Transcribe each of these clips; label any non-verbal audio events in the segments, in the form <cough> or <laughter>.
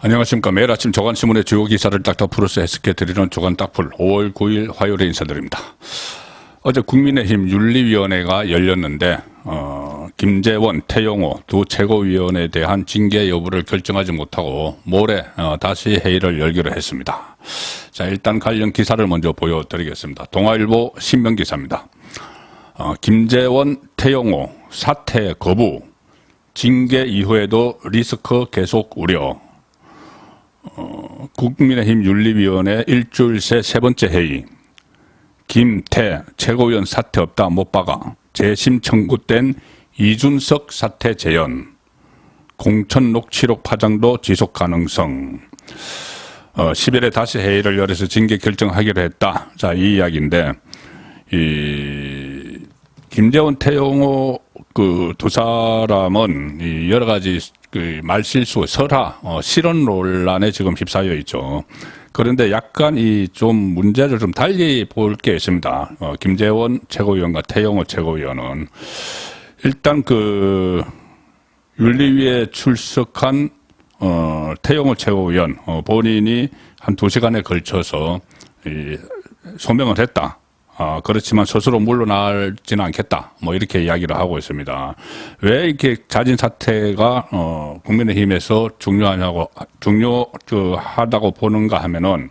안녕하십니까. 매일 아침 조간신문의 주요 기사를 딱딱 풀어서 해석해 드리는 조간 딱풀 5월 9일 화요일에 인사드립니다. 어제 국민의힘 윤리위원회가 열렸는데 어, 김재원, 태용호 두 최고위원에 대한 징계 여부를 결정하지 못하고 모레 어, 다시 회의를 열기로 했습니다. 자 일단 관련 기사를 먼저 보여드리겠습니다. 동아일보 신명 기사입니다. 어, 김재원, 태용호 사퇴 거부 징계 이후에도 리스크 계속 우려 국민의힘 윤리위원회 일주일 새 세 번째 회의. 김태 최고위원 사퇴 없다 못 박아. 재심 청구된 이준석 사퇴 재연. 공천 녹취록 파장도 지속 가능성. 어, 10일에 다시 회의를 열어서 징계 결정하기로 했다. 자, 이 이야기인데, 이, 김재원, 태용호 그 두 사람은 이 여러 가지 그 말실수, 설화, 어, 실언 논란에 지금 휩싸여 있죠. 그런데 약간 이 좀 문제를 좀 달리 볼 게 있습니다. 어, 김재원 최고위원과 태영호 최고위원은 일단 그 윤리위에 출석한 어, 태영호 최고위원 어, 본인이 한 두 시간에 걸쳐서 이, 소명을 했다. 아, 그렇지만 스스로 물러나지는 않겠다. 뭐 이렇게 이야기를 하고 있습니다. 왜 이렇게 자진 사퇴가 어, 국민의힘에서 중요하냐고 중요하다고 보는가 하면은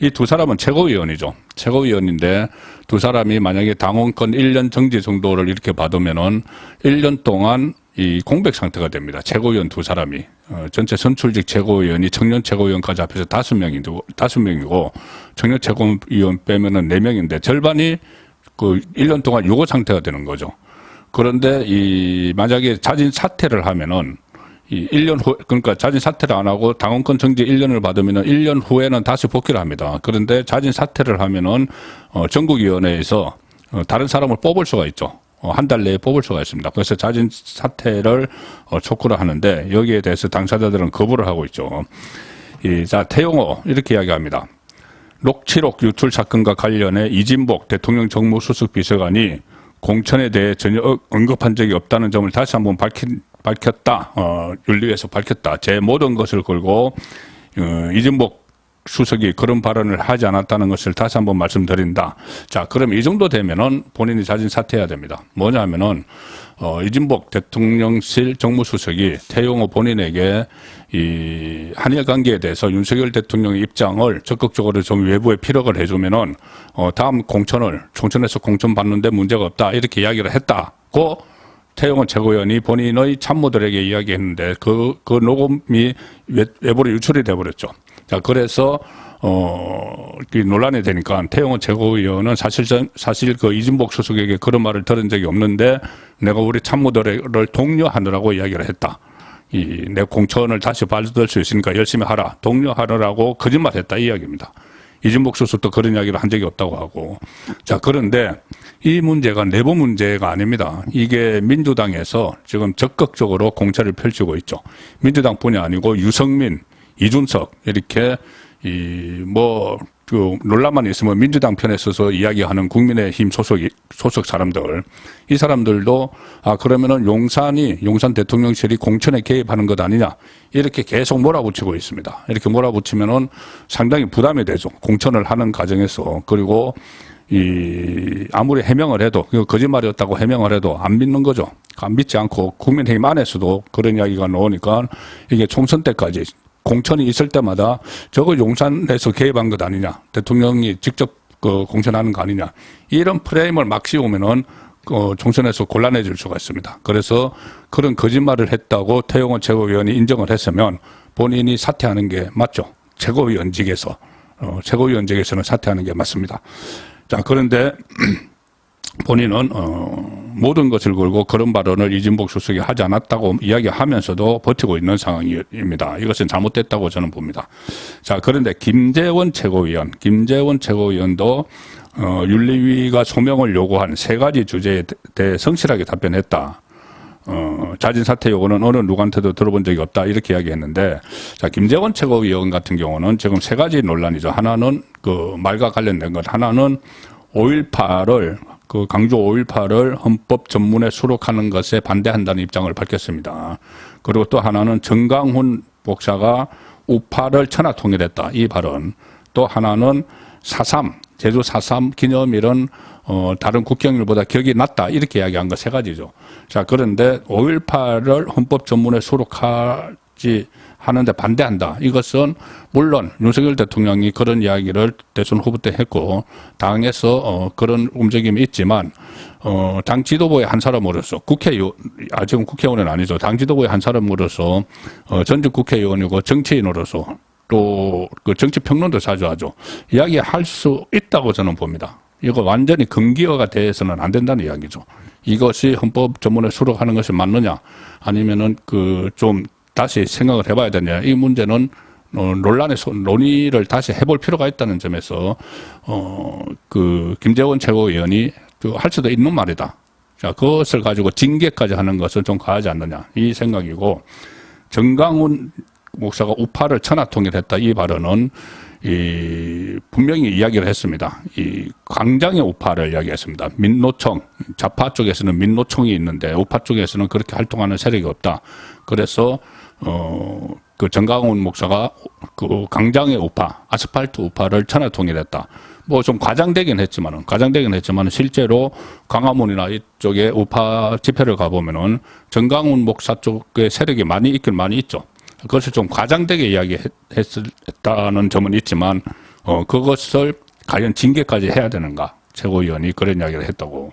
이 두 사람은 최고위원이죠. 최고위원인데 두 사람이 만약에 당원권 1년 정지 정도를 이렇게 받으면은 1년 동안 이 공백 상태가 됩니다. 최고위원 두 사람이 어, 전체 선출직 최고위원이 청년 최고위원까지 합해서 다섯 명이고 다섯 명이고 청년 최고위원 빼면은 네 명인데 절반이 그 1년 동안 유고 상태가 되는 거죠. 그런데 이 만약에 자진 사퇴를 하면은 이 1년 후, 그러니까 자진 사퇴를 안 하고 당원권 정지 1년을 받으면은 1년 후에는 다시 복귀를 합니다. 그런데 자진 사퇴를 하면은 어, 전국 위원회에서 어, 다른 사람을 뽑을 수가 있죠. 어, 한달 내에 뽑을 수가 있습니다. 그래서 자진 사퇴를 어, 촉구를 하는데 여기에 대해서 당사자들은 거부를 하고 있죠. 이, 자, 태용호 이렇게 이야기합니다. 녹취록 유출 사건과 관련해 이진복 대통령 정무수석 비서관이 공천에 대해 전혀 어- 언급한 적이 없다는 점을 다시 한번 밝힌, 밝혔다. 어, 윤리위에서 밝혔다. 제 모든 것을 걸고 어, 이진복 수석이 그런 발언을 하지 않았다는 것을 다시 한번 말씀드린다. 자, 그럼 이 정도 되면은 본인이 자진 사퇴해야 됩니다. 뭐냐 하면은, 어, 이진복 대통령실 정무수석이 태용호 본인에게 이 한일 관계에 대해서 윤석열 대통령의 입장을 적극적으로 좀 외부에 피력을 해주면은, 어, 다음 공천을, 총선에서 공천 받는데 문제가 없다. 이렇게 이야기를 했다고 태영은 최고위원이 본인의 참모들에게 이야기했는데 그, 그 녹음이 외, 외부로 유출이 돼버렸죠. 자, 그래서, 어, 이 논란이 되니까 태영은 최고위원은 사실, 사실 그 이진복 수석에게 그런 말을 들은 적이 없는데 내가 우리 참모들을 독려하느라고 이야기를 했다. 이, 내 공천을 다시 받을 수 있으니까 열심히 하라. 독려하느라고 거짓말 했다. 이 이야기입니다. 이준복 수석도 그런 이야기를 한 적이 없다고 하고. 자, 그런데 이 문제가 내부 문제가 아닙니다. 이게 민주당에서 지금 적극적으로 공차를 펼치고 있죠. 민주당 뿐이 아니고 유성민, 이준석 이렇게 이뭐 그 논란만 있으면 민주당 편에 서서 이야기하는 국민의힘 소속 소속 사람들 이 사람들도 아 그러면은 용산이 용산 대통령실이 공천에 개입하는 것 아니냐 이렇게 계속 몰아붙이고 있습니다. 이렇게 몰아붙이면은 상당히 부담이 되죠. 공천을 하는 과정에서 그리고 이 아무리 해명을 해도 그 거짓말이었다고 해명을 해도 안 믿는 거죠. 안 믿지 않고 국민의힘 안에서도 그런 이야기가 나오니까 이게 총선 때까지 공천이 있을 때마다 저거 용산에서 개입한 것 아니냐 대통령이 직접 그 공천하는 거 아니냐 이런 프레임을 막 씌우면은 어, 총선에서 곤란해질 수가 있습니다. 그래서 그런 거짓말을 했다고 태용호 최고위원이 인정을 했으면 본인이 사퇴하는 게 맞죠. 최고위원직에서 어, 최고위원직에서는 사퇴하는 게 맞습니다. 자 그런데 <clears throat> 본인은 어, 모든 것을 걸고 그런 발언을 이진복 수석이 하지 않았다고 이야기하면서도 버티고 있는 상황입니다. 이것은 잘못됐다고 저는 봅니다. 자 그런데 김재원 최고위원, 김재원 최고위원도 어, 윤리위가 소명을 요구한 세 가지 주제에 대해 성실하게 답변했다. 어, 자진 사퇴 요구는 어느 누구한테도 들어본 적이 없다 이렇게 이야기했는데 자 김재원 최고위원 같은 경우는 지금 세 가지 논란이죠. 하나는 그 말과 관련된 것, 하나는 5.18을 그 강조 5.18을 헌법 전문에 수록하는 것에 반대한다는 입장을 밝혔습니다. 그리고 또 하나는 정강훈 목사가 우파를 천하 통일했다. 이 발언. 또 하나는 4.3, 제주 4.3 기념일은 어, 다른 국경일보다 격이 낮다. 이렇게 이야기한 거 세 가지죠. 자, 그런데 5.18을 헌법 전문에 수록하 지 하는데 반대한다. 이것은 물론 윤석열 대통령이 그런 이야기를 대선 후보 때 했고 당에서 어, 그런 움직임이 있지만 어, 당 지도부의 한 사람으로서 국회의원 아 지금 국회의원은 아니죠. 당 지도부의 한 사람으로서 어, 전직 국회의원이고 정치인으로서 또 그 정치 평론도 자주 하죠. 이야기할 수 있다고 저는 봅니다. 이거 완전히 금기어가 돼서는 안 된다는 이야기죠. 이것이 헌법 전문에 수록하는 것이 맞느냐 아니면은 그 좀 다시 생각을 해봐야 되냐 이 문제는 어, 논란의 소- 논의를 다시 해볼 필요가 있다는 점에서 어 그 김재원 최고위원이 그할 수도 있는 말이다. 자 그것을 가지고 징계까지 하는 것은 좀 과하지 않느냐 이 생각이고 정강훈 목사가 우파를 천하 통일했다 이 발언은 이 분명히 이야기를 했습니다. 이 광장의 우파를 이야기했습니다. 민노총 좌파 쪽에서는 민노총이 있는데 우파 쪽에서는 그렇게 활동하는 세력이 없다. 그래서 어 그 정강훈 목사가 그 광장의 우파 아스팔트 우파를 천하 통일했다. 뭐 좀 과장되긴 했지만은 과장되긴 했지만 실제로 광화문이나 이쪽에 우파 집회를 가보면은 정강훈 목사 쪽의 세력이 많이 있긴 많이 있죠. 그것을 좀 과장되게 이야기했다는 점은 있지만 어 그것을 과연 징계까지 해야 되는가 최고위원이 그런 이야기를 했다고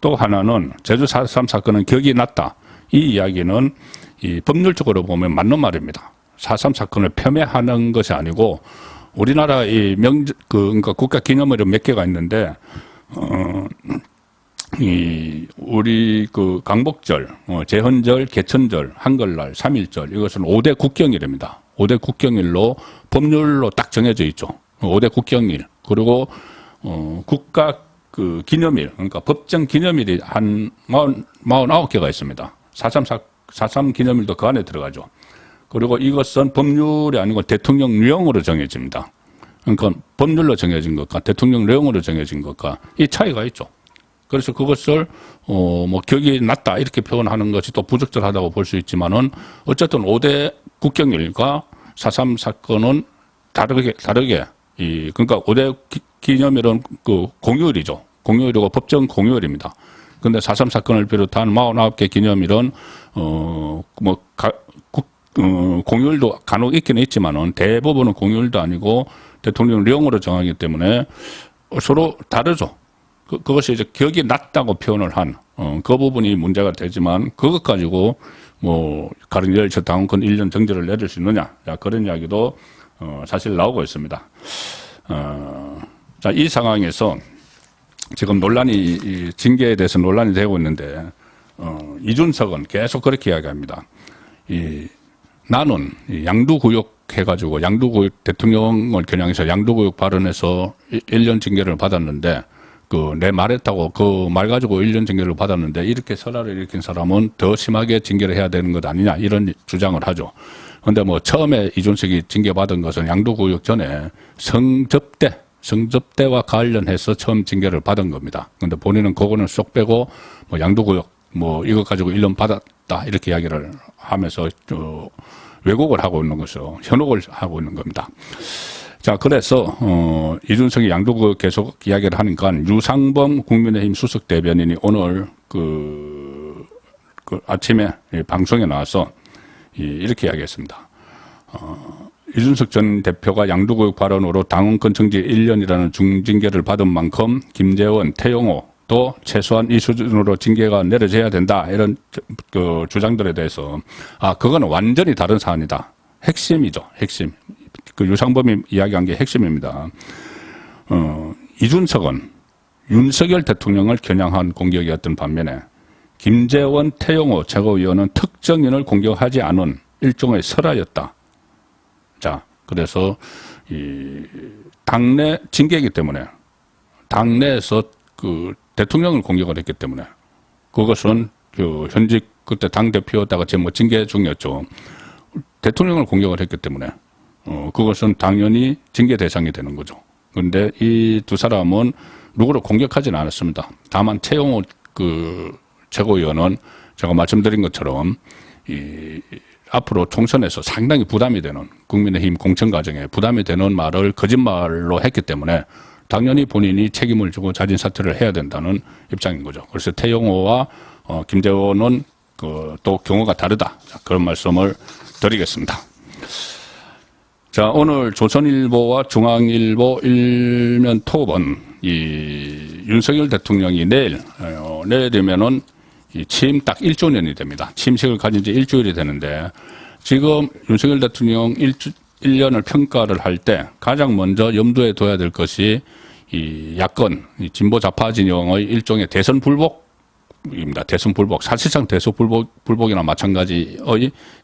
또 하나는 제주 4.3 사건은 격이 낮다 이 이야기는 이 법률적으로 보면 맞는 말입니다 4.3 사건을 폄훼하는 것이 아니고 우리나라 이 명, 그, 그러니까 국가 기념일은 몇 개가 있는데, 어, 이, 우리 그 강복절, 어, 제헌절, 개천절, 한글날, 삼일절, 이것은 5대 국경일입니다. 5대 국경일로 법률로 딱 정해져 있죠. 5대 국경일. 그리고, 어, 국가 그 기념일, 그러니까 법정 기념일이 한 40, 49개가 있습니다. 4.3, 4.3 기념일도 그 안에 들어가죠. 그리고 이것은 법률이 아니고 대통령령으로 정해집니다. 그러니까 법률로 정해진 것과 대통령령으로 정해진 것과 이 차이가 있죠. 그래서 그것을 어 뭐 격이 낮다 이렇게 표현하는 것이 또 부적절하다고 볼 수 있지만은 어쨌든 5대 국경일과 4.3 사건은 다르게 다르게 이 그러니까 5대 기- 기념일은 그 공휴일이죠. 공휴일이고 법정 공휴일입니다. 근데 4.3 사건을 비롯한 49개 기념일은 어뭐 어, 공휴일도 간혹 있기는 있지만은 대부분은 공휴일도 아니고 대통령령으로 정하기 때문에 서로 다르죠. 그, 그것이 이제 격이 낮다고 표현을 한, 어, 그 부분이 문제가 되지만 그것 가지고 뭐, 가령 열차 당원권 1년 정지를 내릴 수 있느냐. 자, 그런 이야기도 어, 사실 나오고 있습니다. 어, 자, 이 상황에서 지금 논란이, 이 징계에 대해서 논란이 되고 있는데, 어, 이준석은 계속 그렇게 이야기합니다. 이, 나는 이 양두구역 해가지고 양두구역 대통령을 겨냥해서 양두구역 발언해서 1년 징계를 받았는데 그 내 말했다고 그 말 가지고 1년 징계를 받았는데 이렇게 설화를 일으킨 사람은 더 심하게 징계를 해야 되는 것 아니냐 이런 주장을 하죠. 근데 뭐 처음에 이준석이 징계받은 것은 양두구역 전에 성접대 성접대와 관련해서 처음 징계를 받은 겁니다. 근데 본인은 그거는 쏙 빼고 뭐 양두구역 뭐 이것 가지고 1년 받았다 이렇게 이야기를 하면서 저 왜곡을 하고 있는 것이죠. 현혹을 하고 있는 겁니다. 자, 그래서, 어, 이준석이 양도구 계속 이야기를 하니까 유상범 국민의힘 수석 대변인이 오늘 그, 그 아침에 이 방송에 나와서 이, 이렇게 이야기했습니다. 어, 이준석 전 대표가 양도구역 발언으로 당원권 정지 1년이라는 중징계를 받은 만큼 김재원, 태영호 또 최소한 이 수준으로 징계가 내려져야 된다. 이런 저- 그 주장들에 대해서. 아 그거는 완전히 다른 사안이다. 핵심이죠. 핵심. 그 유상범이 이야기한 게 핵심입니다. 어 이준석은 윤석열 대통령을 겨냥한 공격이었던 반면에 김재원 태영호 최고위원은 특정인을 공격하지 않은 일종의 설화였다 자 그래서 이 당내 징계이기 때문에 당내에서 그 대통령을 공격을 했기 때문에 그것은 그 현직 그때 당 대표였다가 지금 뭐 징계 중이었죠. 대통령을 공격을 했기 때문에 어 그것은 당연히 징계 대상이 되는 거죠. 그런데 이 두 사람은 누구를 공격하지는 않았습니다. 다만 최영호 그 최고위원은 제가 말씀드린 것처럼 이 앞으로 총선에서 상당히 부담이 되는 국민의힘 공천 과정에 부담이 되는 말을 거짓말로 했기 때문에 당연히 본인이 책임을 지고 자진 사퇴를 해야 된다는 입장인 거죠. 그래서 태영호와 어, 김재원은 그, 또 경우가 다르다. 자, 그런 말씀을 드리겠습니다. 자, 오늘 조선일보와 중앙일보 일면 톱은 이 윤석열 대통령이 내일, 어, 내일이면은 이 취임 딱 1조년이 됩니다. 취임식을 가진 지 일주일이 되는데 지금 윤석열 대통령 1주, 1년을 평가를 할 때 가장 먼저 염두에 둬야 될 것이 이 야권, 이 진보 좌파 진영의 일종의 대선 불복 입니다. 대선 불복. 사실상 대선 불복, 불복이나 마찬가지의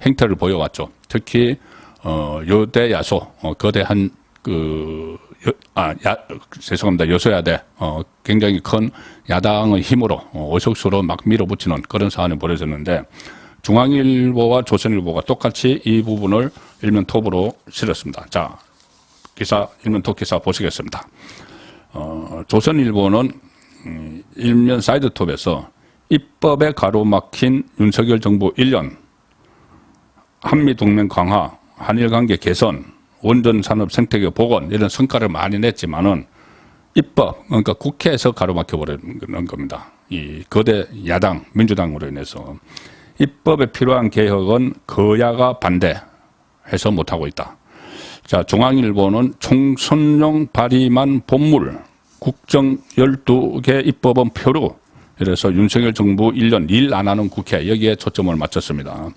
행태를 보여왔죠. 특히 어, 요대 야소, 어, 거대한 그, 여, 아, 야, 죄송합니다. 여소야대, 어, 굉장히 큰 야당의 힘으로, 어, 어석수로 막 밀어붙이는 그런 사안이 벌어졌는데, 중앙일보와 조선일보가 똑같이 이 부분을 일면 톱으로 실었습니다. 자, 기사, 일면 톱 기사 보시겠습니다. 어, 조선일보는 음, 일면 사이드 톱에서 입법에 가로막힌 윤석열 정부 1년 한미 동맹 강화, 한일 관계 개선, 원전 산업 생태계 복원 이런 성과를 많이 냈지만은 입법 그러니까 국회에서 가로막혀 버리는 겁니다. 이 거대 야당 민주당으로 인해서 입법에 필요한 개혁은 거야가 반대해서 못 하고 있다. 자, 중앙일보는 총선용 발의만 본물, 국정 12개 입법은 표류. 이래서 윤석열 정부 1년 일 안 하는 국회 여기에 초점을 맞췄습니다.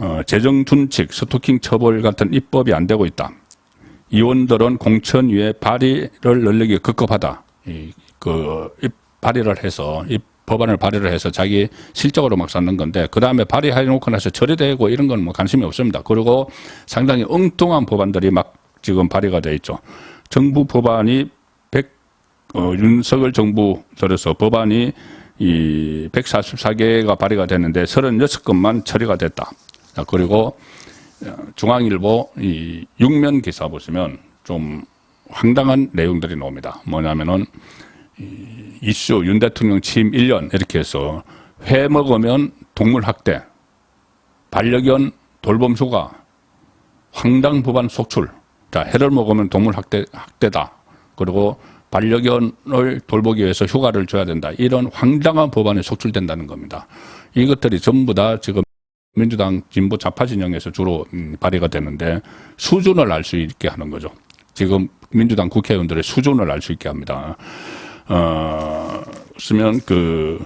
어, 재정 준칙, 스토킹 처벌 같은 입법이 안 되고 있다. 의원들은 공천 위에 발의를 늘리기 급급하다. 이, 그, 입, 발의를 해서, 이 법안을 발의를 해서 자기 실적으로 막 쌓는 건데, 그 다음에 발의해 놓고 나서 처리되고 이런 건 뭐 관심이 없습니다. 그리고 상당히 엉뚱한 법안들이 막 지금 발의가 돼 있죠. 정부 법안이 100, 어, 윤석열 정부 들어서 법안이 이 144개가 발의가 됐는데 36건만 처리가 됐다. 자, 그리고 어, 중앙일보 이 육면 기사 보시면 좀 황당한 내용들이 나옵니다. 뭐냐면은 이 이슈 윤 대통령 취임 1년 이렇게 해서 회 먹으면 동물 학대, 반려견 돌봄 휴가, 황당 법안 속출. 자, 해를 먹으면 동물 학대, 학대다. 그리고 반려견을 돌보기 위해서 휴가를 줘야 된다. 이런 황당한 법안이 속출된다는 겁니다. 이것들이 전부 다 지금 민주당 진보 좌파 진영에서 주로 음, 발의가 되는데 수준을 알 수 있게 하는 거죠. 지금 민주당 국회의원들의 수준을 알 수 있게 합니다. 어, 쓰면 그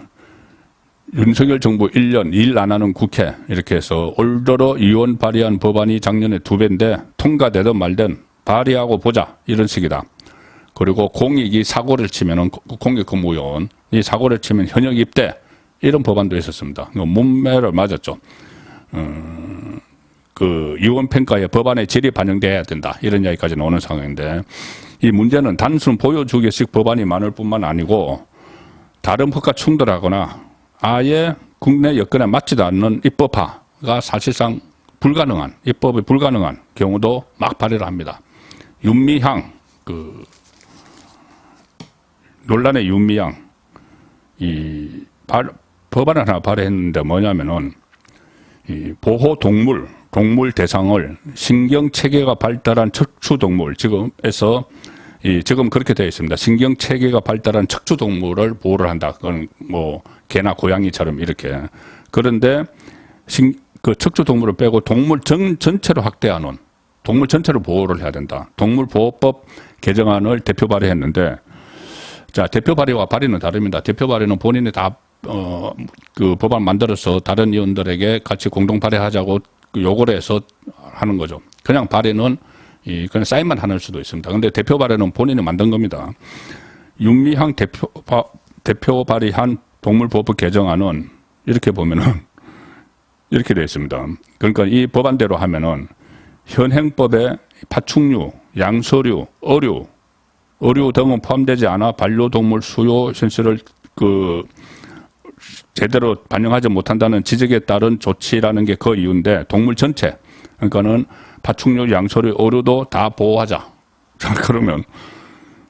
윤석열 정부 1년 일 안 하는 국회 이렇게 해서 올 들어 의원 발의한 법안이 작년에 두 배인데 통과되든 말든 발의하고 보자 이런 식이다. 그리고 공익이 사고를 치면은 공익 근무요원 이 사고를 치면 현역 입대 이런 법안도 있었습니다. 문매를 맞았죠. 음, 그 의원 평가에 법안의 질이 반영돼야 된다 이런 이야기까지 나오는 상황인데 이 문제는 단순 보여주기식 법안이 많을 뿐만 아니고 다른 법과 충돌하거나 아예 국내 여건에 맞지도 않는 입법화가 사실상 불가능한 입법이 불가능한 경우도 막 발의를 합니다. 윤미향 그 논란의 윤미향 이 발, 법안을 하나 발의했는데 뭐냐면은 이 보호 동물 동물 대상을 신경 체계가 발달한 척추 동물 지금에서 이 지금 그렇게 되어 있습니다. 신경 체계가 발달한 척추 동물을 보호를 한다. 그건 뭐 개나 고양이처럼 이렇게 그런데 신, 그 척추 동물을 빼고 동물 전, 전체로 확대하는 동물 전체를 보호를 해야 된다. 동물 보호법 개정안을 대표 발의했는데 자, 대표 발의와 발의는 다릅니다. 대표 발의는 본인이 다, 어, 그 법안 만들어서 다른 의원들에게 같이 공동 발의하자고 그 요구를 해서 하는 거죠. 그냥 발의는 이, 그냥 사인만 하는 수도 있습니다. 근데 대표 발의는 본인이 만든 겁니다. 윤미향 대표, 바, 대표 발의한 동물보호법 개정안은 이렇게 보면은 <laughs> 이렇게 되어 있습니다. 그러니까 이 법안대로 하면은 현행법에 파충류, 양서류, 어류, 의료 등은 포함되지 않아 반려동물 수요 현실을 그 제대로 반영하지 못한다는 지적에 따른 조치라는 게 그 이유인데 동물 전체 그러니까는 파충류, 양서류, 어류도 다 보호하자. <laughs> 자 그러면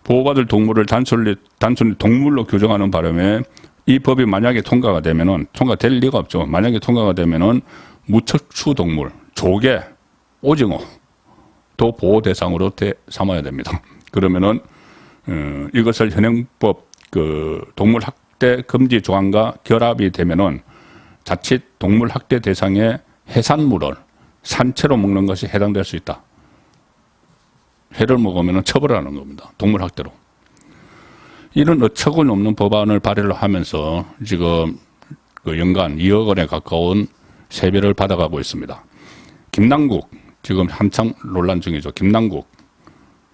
보호받을 동물을 단순히 단순히 동물로 규정하는 바람에 이 법이 만약에 통과가 되면은 통과될 리가 없죠. 만약에 통과가 되면은 무척추 동물, 조개, 오징어 도 보호 대상으로 대, 삼아야 됩니다. <laughs> 그러면은 어, 이것을 현행법 그 동물 학 대 금지 조항과 결합이 되면은 자칫 동물 학대 대상의 해산물을 산채로 먹는 것이 해당될 수 있다. 해를 먹으면 처벌하는 겁니다. 동물 학대로. 이런 어처구니 없는 법안을 발의를 하면서 지금 그 연간 2억 원에 가까운 세배를 받아가고 있습니다. 김남국 지금 한창 논란 중이죠. 김남국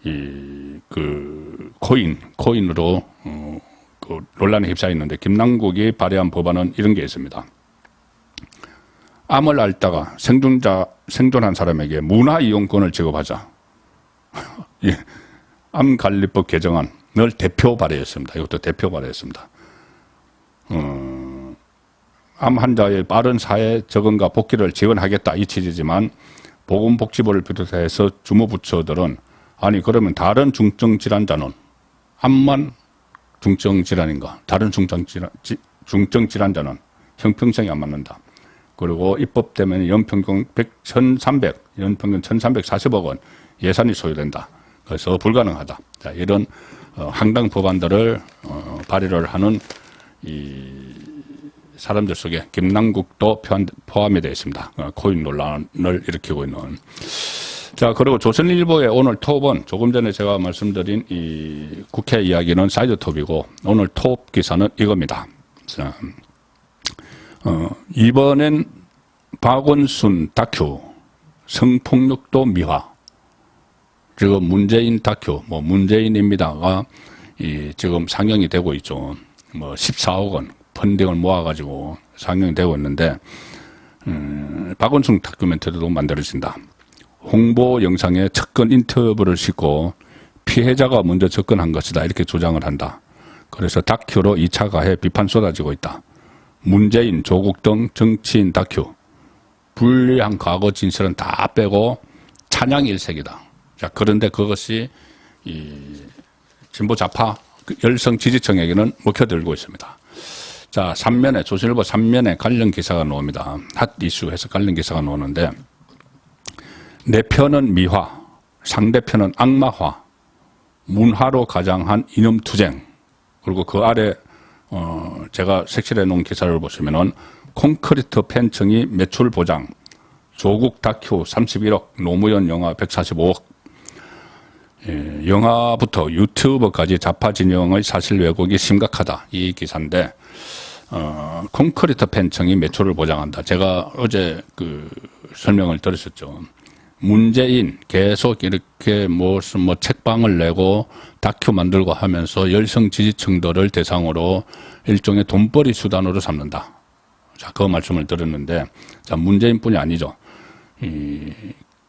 이 그 코인 코인으로 어, 그 논란에 휩싸였는데 김남국이 발의한 법안은 이런 게 있습니다. 암을 앓다가 생존자 생존한 사람에게 문화 이용권을 지급하자. <laughs> 예. 암관리법 개정안을 대표 발의했습니다. 이것도 대표 발의했습니다. 어, 암 환자의 빠른 사회 적응과 복귀를 지원하겠다 이 취지지만 보건복지부를 비롯해서 주무부처들은 아니 그러면 다른 중증 질환자는 암만 중증 질환인가 다른 중증 질환 지- 중증 질환자는 형평성이 안 맞는다. 그리고 입법 때문에 연평균 100, 1,300, 연평균 1,340억 원 예산이 소요된다. 그래서 불가능하다. 자, 이런 어, 황당 법안들을 어, 발의를 하는 이 사람들 속에 김남국도 포함, 포함이 되어 있습니다. 어, 코인 논란을 일으키고 있는. 자, 그리고 조선일보의 오늘 톱은 조금 전에 제가 말씀드린 이 국회 이야기는 사이드 톱이고 오늘 톱 기사는 이겁니다. 자, 어, 이번엔 박원순 다큐 성폭력도 미화 지금 문재인 다큐 뭐 문재인입니다가 이 지금 상영이 되고 있죠. 뭐 14억 원 펀딩을 모아가지고 상영이 되고 있는데 음, 박원순 다큐멘터리도 만들어진다. 홍보 영상에 측근 인터뷰를 싣고 피해자가 먼저 접근한 것이다 이렇게 주장을 한다. 그래서 다큐로 2차 가해 비판 쏟아지고 있다. 문재인, 조국 등 정치인 다큐 불리한 과거 진실은 다 빼고 찬양 일색이다. 자 그런데 그것이 이 진보 좌파 그 열성 지지층에게는 먹혀들고 있습니다. 자, 3면에, 조선일보 3면에 관련 기사가 나옵니다. 핫 이슈에서 관련 기사가 나오는데, 내 편은 미화, 상대편은 악마화, 문화로 가장한 이념투쟁, 그리고 그 아래, 어, 제가 색칠해 놓은 기사를 보시면은, 콘크리트 팬층이 매출 보장, 조국 다큐 31억, 노무현 영화 145억, 예, 영화부터 유튜브까지 좌파 진영의 사실 왜곡이 심각하다. 이 기사인데, 어, 콘크리트 팬층이 매출을 보장한다. 제가 어제 그 설명을 들었었죠. 문재인 계속 이렇게 무슨 뭐 책방을 내고 다큐 만들고 하면서 열성 지지층들을 대상으로 일종의 돈벌이 수단으로 삼는다. 자, 그 말씀을 들었는데, 자, 문재인뿐이 아니죠. 이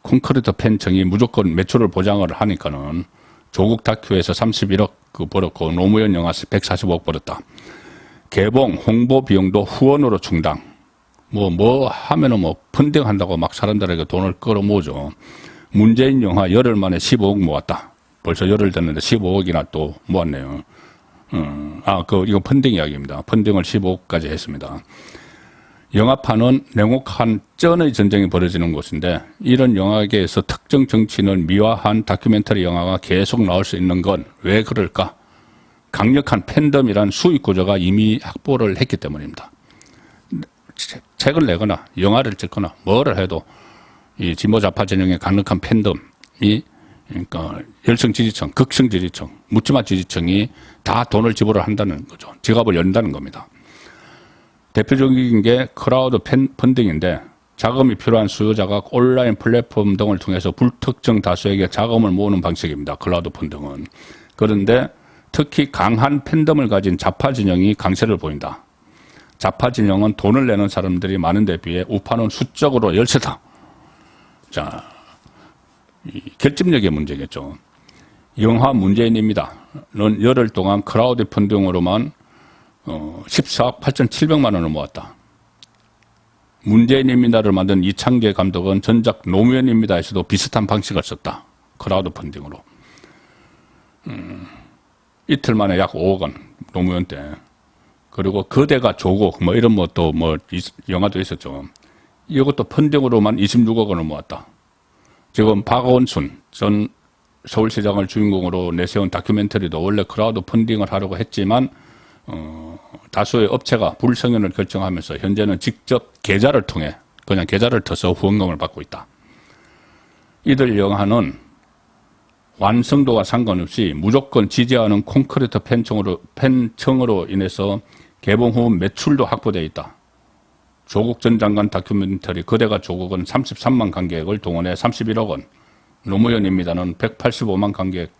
콘크리트 팬층이 무조건 매출을 보장을 하니까는 조국 다큐에서 31억 그 벌었고 노무현 영화 145억 벌었다. 개봉 홍보 비용도 후원으로 충당. 뭐 뭐 하면은 뭐 펀딩 한다고 막 사람들에게 돈을 끌어모으죠. 문재인 영화 열흘 만에 15억 모았다. 벌써 열흘 됐는데 15억이나 또 모았네요. 음, 아, 그 이거 펀딩 이야기입니다. 펀딩을 15억까지 했습니다. 영화판은 냉혹한 쩐의 전쟁이 벌어지는 곳인데 이런 영화계에서 특정 정치인을 미화한 다큐멘터리 영화가 계속 나올 수 있는 건 왜 그럴까? 강력한 팬덤이란 수익 구조가 이미 확보를 했기 때문입니다. 책- 책을 내거나 영화를 찍거나 뭐를 해도 이 진보 좌파 진영의 강력한 팬덤이 그러니까 열성 지지층, 극성 지지층, 묻지마 지지층이 다 돈을 지불을 한다는 거죠. 지갑을 연다는 겁니다. 대표적인 게 크라우드 팬 펀딩인데 자금이 필요한 수요자가 온라인 플랫폼 등을 통해서 불특정 다수에게 자금을 모으는 방식입니다. 클라우드 펀딩은. 그런데 특히 강한 팬덤을 가진 좌파 진영이 강세를 보인다. 좌파 진영은 돈을 내는 사람들이 많은 데 비해 우파는 수적으로 열세다. 자, 이 결집력의 문제겠죠. 영화 문재인입니다.는 열흘 동안 크라우드 펀딩으로만 어, 14억 8,700만 원을 모았다. 문재인입니다를 만든 이창재 감독은 전작 노무현입니다에서도 비슷한 방식을 썼다. 크라우드 펀딩으로. 음, 이틀 만에 약 5억 원, 노무현 때. 그리고 그대가 조국, 뭐 이런 뭐또뭐 영화도 있었죠. 이것도 펀딩으로만 26억 원을 모았다. 지금 박원순 전 서울시장을 주인공으로 내세운 다큐멘터리도 원래 크라우드 펀딩을 하려고 했지만 어, 다수의 업체가 불성연을 결정하면서 현재는 직접 계좌를 통해 그냥 계좌를 터서 후원금을 받고 있다. 이들 영화는 완성도와 상관없이 무조건 지지하는 콘크리트 팬청으로, 팬청으로 인해서 개봉 후 매출도 확보되어 있다. 조국 전 장관 다큐멘터리 그대가 조국은 33만 관객을 동원해 31억 원, 노무현입니다는 185만 관객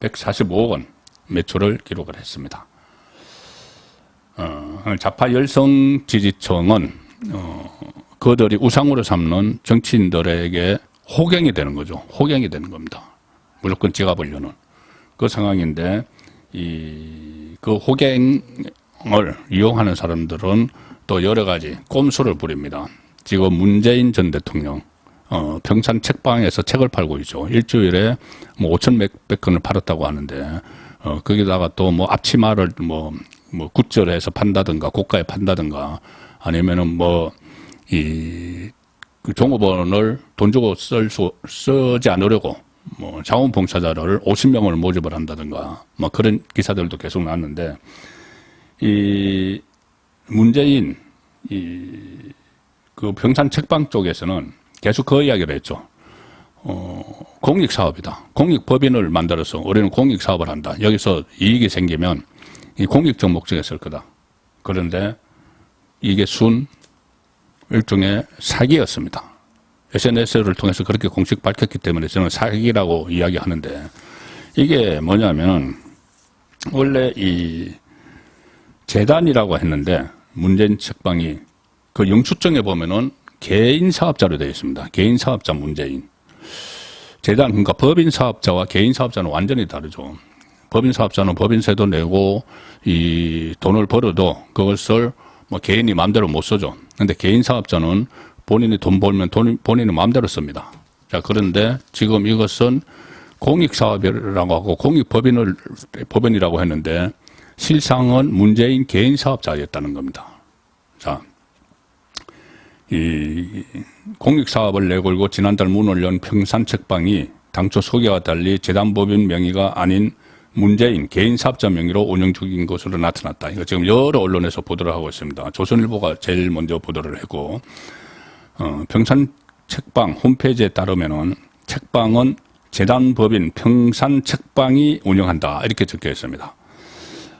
145억 원 매출을 기록을 했습니다. 어, 좌파 열성 지지층은 어, 그들이 우상으로 삼는 정치인들에게 호갱이 되는 거죠. 호갱이 되는 겁니다. 무조건 찍어보려는 그 상황인데 이 그 호갱 을 이용하는 사람들은 또 여러 가지 꼼수를 부립니다. 지금 문재인 전 대통령 어, 평산 책방에서 책을 팔고 있죠. 일주일에 뭐 5천 몇백 건을 팔았다고 하는데 어, 거기다가 또 뭐 앞치마를 뭐, 뭐 굿절해서 판다든가 고가에 판다든가 아니면은 뭐이 그 종업원을 돈 주고 쓸 수, 쓰지 않으려고 뭐 자원봉사자를 50명을 모집을 한다든가 뭐 그런 기사들도 계속 나왔는데 이 문재인 이 그 평산 책방 쪽에서는 계속 그 이야기를 했죠. 어, 공익 사업이다. 공익 법인을 만들어서 우리는 공익 사업을 한다. 여기서 이익이 생기면 이 공익적 목적에 쓸 거다. 그런데 이게 순 일종의 사기였습니다. SNS를 통해서 그렇게 공식 밝혔기 때문에 저는 사기라고 이야기하는데 이게 뭐냐면 원래 이 재단이라고 했는데 문재인 책방이 그 영수증에 보면은 개인 사업자로 되어 있습니다. 개인 사업자 문재인. 재단 그러니까 법인 사업자와 개인 사업자는 완전히 다르죠. 법인 사업자는 법인세도 내고 이 돈을 벌어도 그것을 뭐 개인이 마음대로 못 쓰죠. 근데 개인 사업자는 본인이 돈 벌면 돈, 본인이 마음대로 씁니다. 자, 그런데 지금 이것은 공익사업이라고 하고 공익법인을, 법인이라고 했는데 실상은 문재인 개인 사업자였다는 겁니다. 자, 이 공익사업을 내걸고 지난달 문을 연 평산책방이 당초 소개와 달리 재단법인 명의가 아닌 문재인 개인 사업자 명의로 운영 중인 것으로 나타났다. 이거 지금 여러 언론에서 보도를 하고 있습니다. 조선일보가 제일 먼저 보도를 했고, 어, 평산 책방 홈페이지에 따르면은 책방은 재단법인 평산 책방이 운영한다. 이렇게 적혀 있습니다.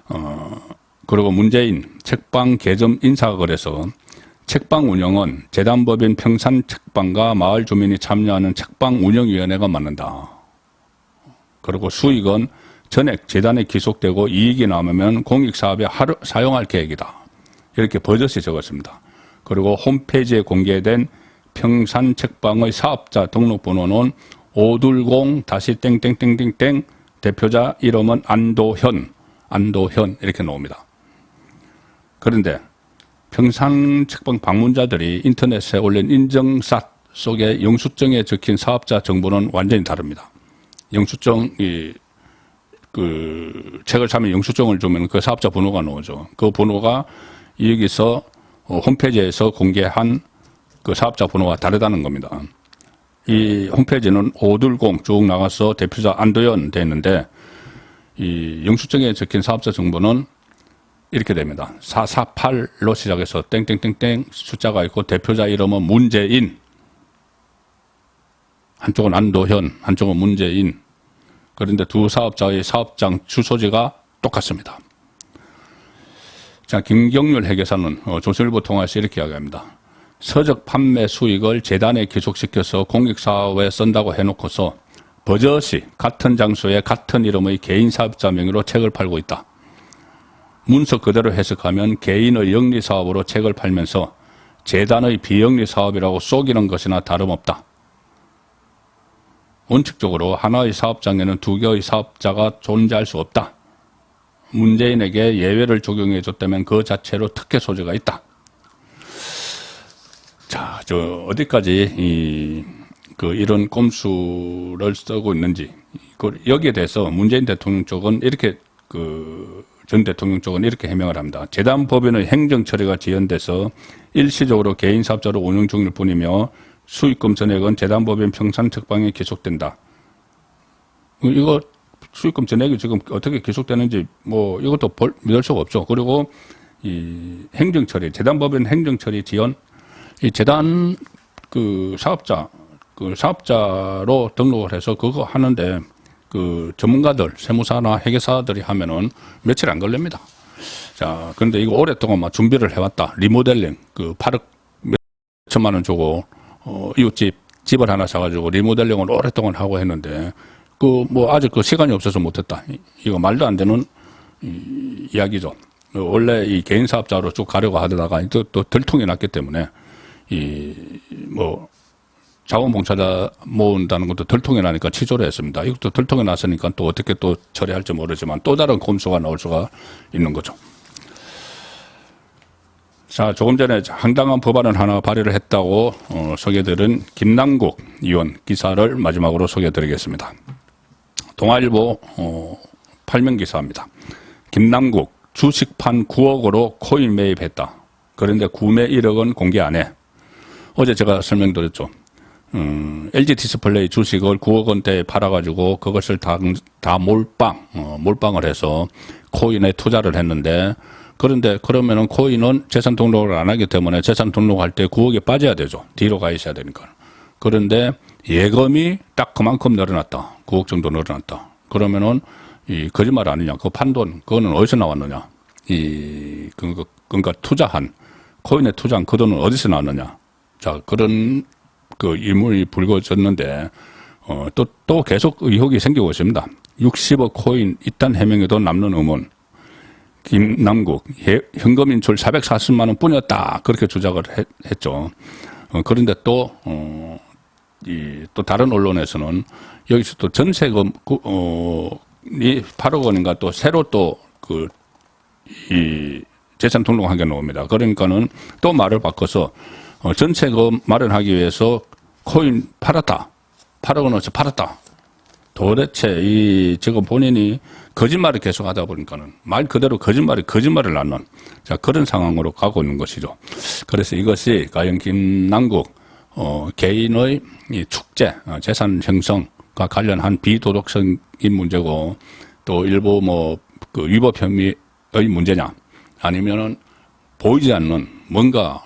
어, 그리고 문재인 책방 개점 인사가 그래서 책방 운영은 재단법인 평산 책방과 마을 주민이 참여하는 책방 운영위원회가 맡는다. 그리고 수익은 전액 재단에 기속되고 이익이 남으면 공익사업에 사용할 계획이다. 이렇게 버젓이 적었습니다. 그리고 홈페이지에 공개된 평산 책방의 사업자 등록번호는 520 다시 땡땡땡땡땡 대표자 이름은 안도현, 안도현 이렇게 나옵니다. 그런데 평산 책방 방문자들이 인터넷에 올린 인증샷 속에 영수증에 적힌 사업자 정보는 완전히 다릅니다. 영수증이 그 책을 사면 영수증을 주면 그 사업자 번호가 나오죠. 그 번호가 여기서 어, 홈페이지에서 공개한 그 사업자 번호와 다르다는 겁니다. 이 홈페이지는 520 쭉 나가서 대표자 안도현 돼 있는데 이 영수증에 적힌 사업자 정보는 이렇게 됩니다. 448로 시작해서 땡땡땡땡 숫자가 있고 대표자 이름은 문재인 한쪽은 안도현 한쪽은 문재인 그런데 두 사업자의 사업장 주소지가 똑같습니다. 자, 김경률 회계사는 어, 조선일보 통화에서 이렇게 이야기합니다. 서적 판매 수익을 재단에 기속시켜서 공익사업에 쓴다고 해놓고서 버젓이 같은 장소에 같은 이름의 개인 사업자 명의로 책을 팔고 있다. 문서 그대로 해석하면 개인의 영리 사업으로 책을 팔면서 재단의 비영리 사업이라고 속이는 것이나 다름없다. 원칙적으로 하나의 사업장에는 두 개의 사업자가 존재할 수 없다. 문재인에게 예외를 적용해 줬다면 그 자체로 특혜 소지가 있다. 자, 저 어디까지 이, 그 이런 꼼수를 쓰고 있는지 그 여기에 대해서 문재인 대통령 쪽은 이렇게 그 전 대통령 쪽은 이렇게 해명을 합니다. 재단 법인의 행정 처리가 지연돼서 일시적으로 개인 사업자로 운영 중일 뿐이며 수익금 전액은 재단 법인 평산 특방에 기속된다. 이거 수익금 전액이 지금 어떻게 기속되는지 뭐 이것도 볼, 믿을 수가 없죠. 그리고 이 행정 처리, 재단 법인 행정 처리 지연, 이 재단 그 사업자, 그 사업자로 등록을 해서 그거 하는데 그 전문가들, 세무사나 회계사들이 하면은 며칠 안 걸립니다. 자, 그런데 이거 오랫동안 막 준비를 해왔다. 리모델링, 그 8억 몇 천만 원 주고, 어, 이웃집, 집을 하나 사가지고 리모델링을 오랫동안 하고 했는데, 그, 뭐, 아직 그 시간이 없어서 못했다. 이- 이거 말도 안 되는 이, 이야기죠. 어, 원래 이 개인 사업자로 쭉 가려고 하다가 또, 또 들통이 났기 때문에, 이, 뭐, 자원봉사자 모은다는 것도 들통이 나니까 취소를 했습니다. 이것도 들통이 났으니까 또 어떻게 또 처리할지 모르지만 또 다른 꼼수가 나올 수가 있는 거죠. 자, 조금 전에 황당한 법안을 하나 발의를 했다고 어, 소개드린 김남국 의원 기사를 마지막으로 소개드리겠습니다. 동아일보 어, 팔명 기사입니다. 김남국 주식판 9억으로 코인 매입했다. 그런데 구매 1억은 공개 안 해. 어제 제가 설명드렸죠. 음, LG 디스플레이 주식을 9억 원대에 팔아가지고 그것을 다, 다 몰빵, 어, 몰빵을 해서 코인에 투자를 했는데 그런데 그러면은 코인은 재산 등록을 안 하기 때문에 재산 등록할 때 9억이 빠져야 되죠. 뒤로 가 있어야 되니까. 그런데 예금이 딱 그만큼 늘어났다. 9억 정도 늘어났다. 그러면은 이 거짓말 아니냐. 그 판돈, 그거는 어디서 나왔느냐. 이, 그, 그, 그러니까 투자한, 코인에 투자한 그 돈은 어디서 나왔느냐. 자, 그런 그 일문이 불거졌는데, 어, 또, 또 계속 의혹이 생기고 있습니다. 60억 코인 일단 해명에도 남는 의문. 김남국, 예- 현금 인출 440만 원 뿐이었다. 그렇게 주장을 했, 했죠. 어, 그런데 또, 어, 이, 또 다른 언론에서는 여기서 또 전세금, 그, 어, 이 8억 원인가 또 새로 또 그, 이 재산 등록한 게 나옵니다. 그러니까는 또 말을 바꿔서 어, 전세금 마련하기 위해서 코인 팔았다. 8억 원어치 팔았다. 도대체 이 지금 본인이 거짓말을 계속 하다 보니까는 말 그대로 거짓말이 거짓말을 낳는 자 그런 상황으로 가고 있는 것이죠. 그래서 이것이 과연 김남국 어, 개인의 이 축제 어, 재산 형성과 관련한 비도덕성인 문제고 또 일부 뭐그 위법 혐의의 문제냐 아니면은 보이지 않는 뭔가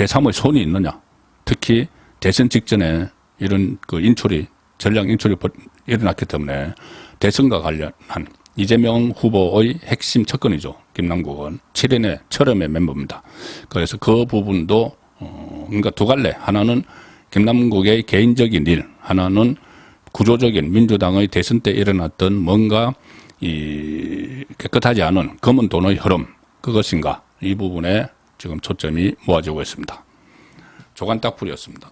제3의 손이 있느냐 특히 대선 직전에 이런 그 인출이 전략 인출이 벌- 일어났기 때문에 대선과 관련한 이재명 후보의 핵심 측근이죠. 김남국은 7인의 철험의 멤버입니다. 그래서 그 부분도 어, 그러니까 두 갈래. 하나는 김남국의 개인적인 일, 하나는 구조적인 민주당의 대선 때 일어났던 뭔가 이 깨끗하지 않은 검은 돈의 흐름 그것인가 이 부분에 지금 초점이 모아지고 있습니다. 조간 딱풀이었습니다.